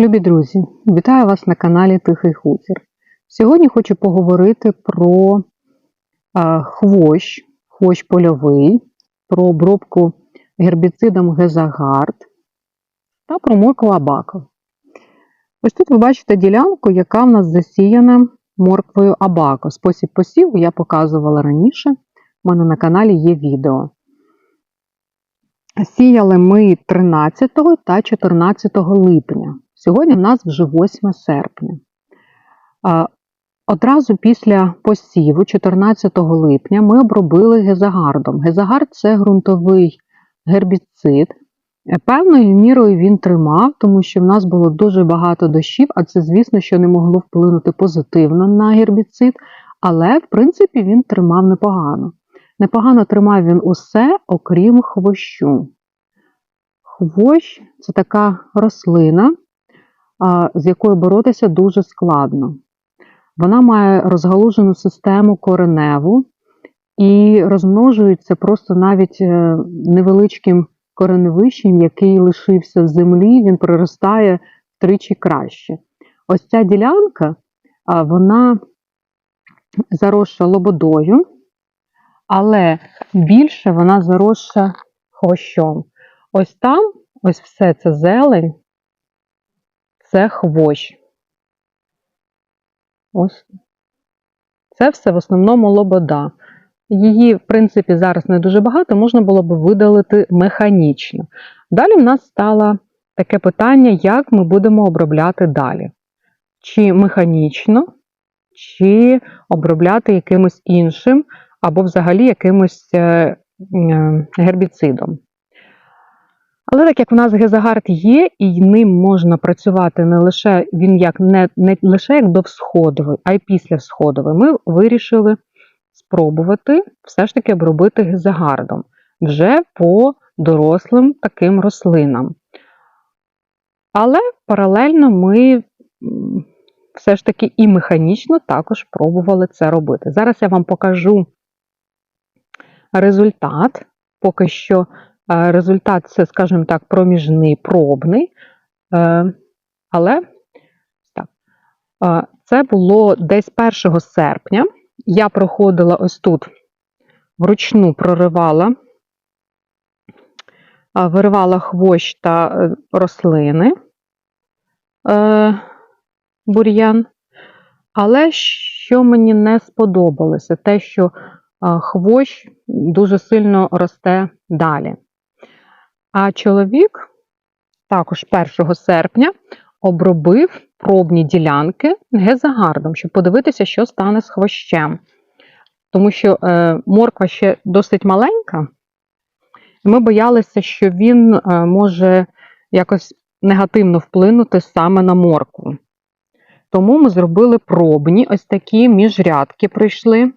Любі друзі, вітаю вас на каналі Тихий Хутір. Сьогодні хочу поговорити про хвощ, хвощ польовий, про обробку гербіцидом Гезагард та про моркву Абаков. Ось тут ви бачите ділянку, яка в нас засіяна морквою Абако. Спосіб посіву я показувала раніше. У мене на каналі є відео. Сіяли ми 13 та 14 липня. Сьогодні в нас вже 8 серпня. Одразу після посіву, 14 липня, ми обробили гезагардом. Гезагард це ґрунтовий гербіцид. Е, Певною мірою він тримав, тому що в нас було дуже багато дощів, а це, звісно, що не могло вплинути позитивно на гербіцид, але, в принципі, він тримав непогано. Непогано тримав він усе, окрім хвощу. Хвощ це така рослина, з якою боротися дуже складно. Вона має розгалужену систему кореневу і розмножується просто навіть е, невеличким кореневищем, який лишився в землі, він проростає втричі краще. Ось ця ділянка, вона заросша лободою, але більше вона заросша хвощом. Ось там, ось все це зелень, це хвощ. Ось. Це все в основному лобода. Її, в принципі, зараз не дуже багато, можна було б видалити механічно. Далі в нас стало таке питання, як ми будемо обробляти далі. Чи механічно, чи обробляти якимось іншим, або взагалі якимось е, е, гербіцидом. Але так як в нас гезагард є, і ним можна працювати не лише він як не, не лише як довсходовий, а й післясходовий, ми вирішили спробувати все ж таки обробити гезагардом вже по дорослим таким рослинам. Але паралельно ми все ж таки і механічно також пробували це робити. Зараз я вам покажу результат. Поки що результат це, скажімо так, проміжний пробний. Е, Але так, е, це було десь 1 серпня. Я проходила ось тут вручну проривала, е, виривала хвощ та е, рослини е, бур'ян. Але що мені не сподобалося, те, що хвощ дуже сильно росте далі. А чоловік також 1 серпня обробив пробні ділянки гезагардом, щоб подивитися, що стане з хвощем. Тому що е, морква ще досить маленька, і ми боялися, що він е, може якось негативно вплинути саме на моркву. Тому ми зробили пробні, ось такі міжрядки прийшли.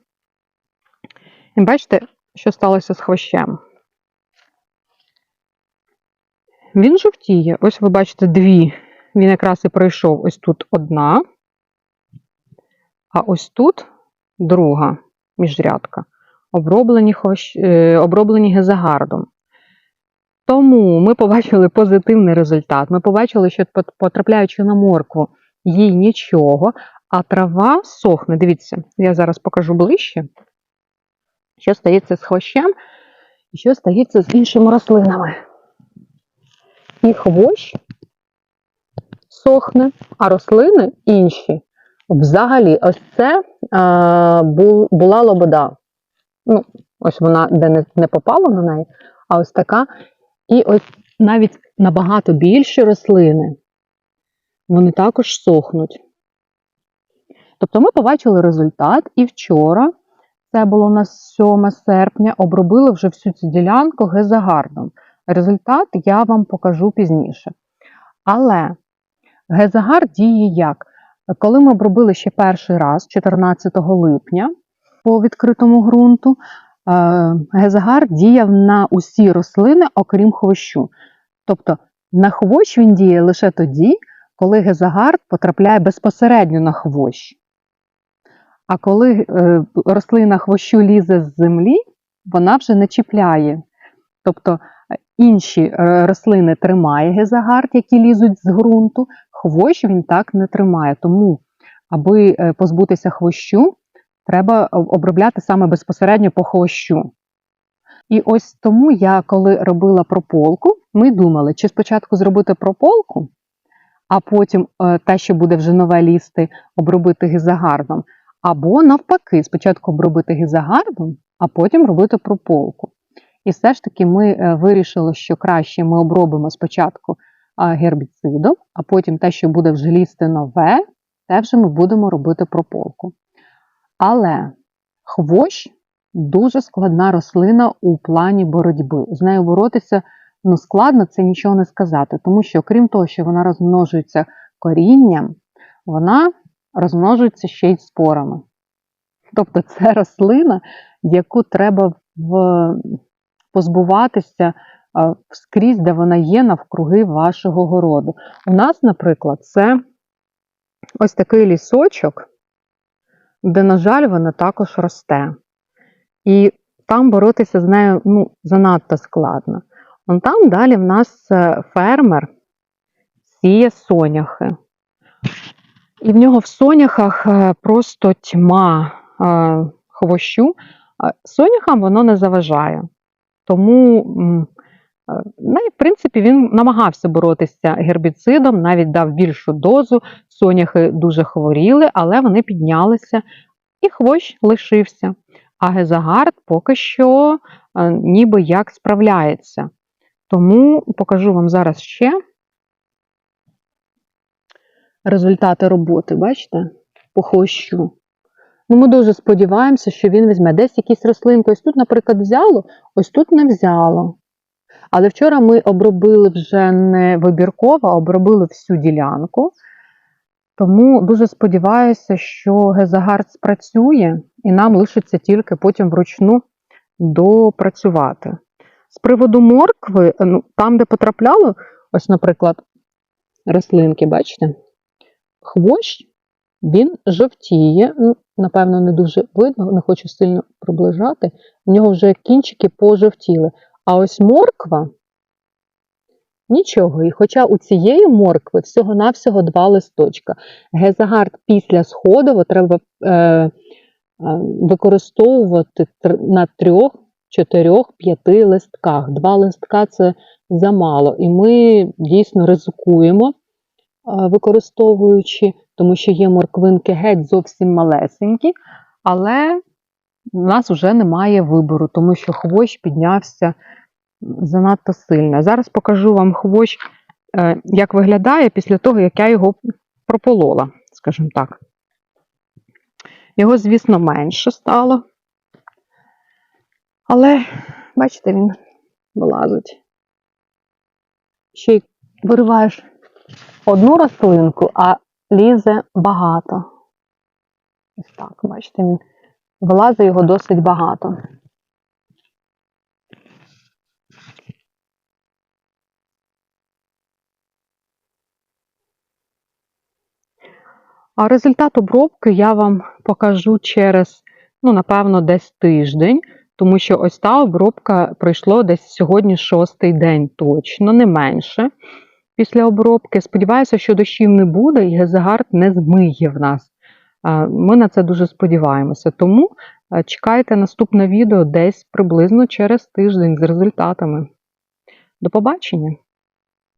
І бачите, що сталося з хвощем. Він жовтіє. Ось ви бачите дві. Він якраз і пройшов ось тут одна, а ось тут друга міжрядка, оброблені, хвощ... е, оброблені гезагардом. Тому ми побачили позитивний результат. Ми побачили, що потрапляючи на моркву, їй нічого, а трава сохне. Дивіться, я зараз покажу ближче що стається з хвощем і що стається з іншими рослинами. І хвощ сохне, а рослини інші. Взагалі, ось це а, була лобода. Ну, Ось вона де не, не попала на неї, а ось така. І ось навіть набагато більші рослини, вони також сохнуть. Тобто ми побачили результат і вчора це було на 7 серпня, обробили вже всю цю ділянку гезагардом. Результат я вам покажу пізніше. Але гезагард діє як? Коли ми обробили ще перший раз, 14 липня, по відкритому ґрунту, е, гезагард діяв на усі рослини, окрім хвощу. Тобто на хвощ він діє лише тоді, коли гезагард потрапляє безпосередньо на хвощ. А коли е, рослина хвощу лізе з землі, вона вже не чіпляє. Тобто інші е, рослини тримає гезагард, які лізуть з ґрунту, хвощ він так не тримає. Тому, аби е, позбутися хвощу, треба обробляти саме безпосередньо по хвощу. І ось тому я, коли робила прополку, ми думали, чи спочатку зробити прополку, а потім е, те, що буде вже нове лізти, обробити гізагардом, або навпаки, спочатку обробити гізагардом, а потім робити прополку. І все ж таки ми е, вирішили, що краще ми обробимо спочатку гербіцидом, а потім те, що буде вже лізти нове, те вже ми будемо робити прополку. Але хвощ дуже складна рослина у плані боротьби. З нею боротися ну, складно, це нічого не сказати, тому що, крім того, що вона розмножується корінням, вона розмножується ще й спорами. Тобто це рослина, яку треба в... позбуватися скрізь, де вона є навкруги вашого городу. У нас, наприклад, це ось такий лісочок, де, на жаль, вона також росте. І там боротися з нею ну, занадто складно. Вон там далі в нас е, фермер сіє соняхи. І в нього в соняхах е, просто тьма е, хвощу. Соняхам воно не заважає. Тому, ну, в принципі, він намагався боротися гербіцидом, навіть дав більшу дозу. Соняхи дуже хворіли, але вони піднялися, і хвощ лишився. А Гезагард поки що ніби як справляється. Тому покажу вам зараз ще результати роботи, бачите? По хвощу. Ну, Ми дуже сподіваємося, що він візьме десь якісь рослинки. Ось тут, наприклад, взяло, ось тут не взяло. Але вчора ми обробили вже не вибірково, а обробили всю ділянку. Тому дуже сподіваюся, що Гезагард спрацює, і нам лишиться тільки потім вручну допрацювати. З приводу моркви, ну, там, де потрапляло, ось, наприклад, рослинки, бачите, хвощ, він жовтіє, ну, напевно, не дуже видно, не хочу сильно приближати, в нього вже кінчики пожовтіли. А ось морква нічого. І хоча у цієї моркви всього-навсього два листочка. Гезагард після сходову треба е, е, використовувати на трьох чотирьох, п'яти листках. Два листка це замало. І ми дійсно ризикуємо, використовуючи, тому що є морквинки геть зовсім малесенькі, але у нас вже немає вибору, тому що хвощ піднявся занадто сильно. Зараз покажу вам хвощ, е, як виглядає після того, як я його прополола, скажімо так. Його, звісно, менше стало. Але, бачите, він вилазить. Ще й вириваєш одну рослинку, а лізе багато. Ось так, бачите, він вилазить його досить багато. А результат обробки я вам покажу через, ну, напевно, десь тиждень. Тому що ось та обробка пройшло десь сьогодні шостий день точно, не менше після обробки. Сподіваюся, що дощів не буде і Гезегард не змиє в нас. Ми на це дуже сподіваємося. Тому чекайте наступне відео десь приблизно через тиждень з результатами. До побачення!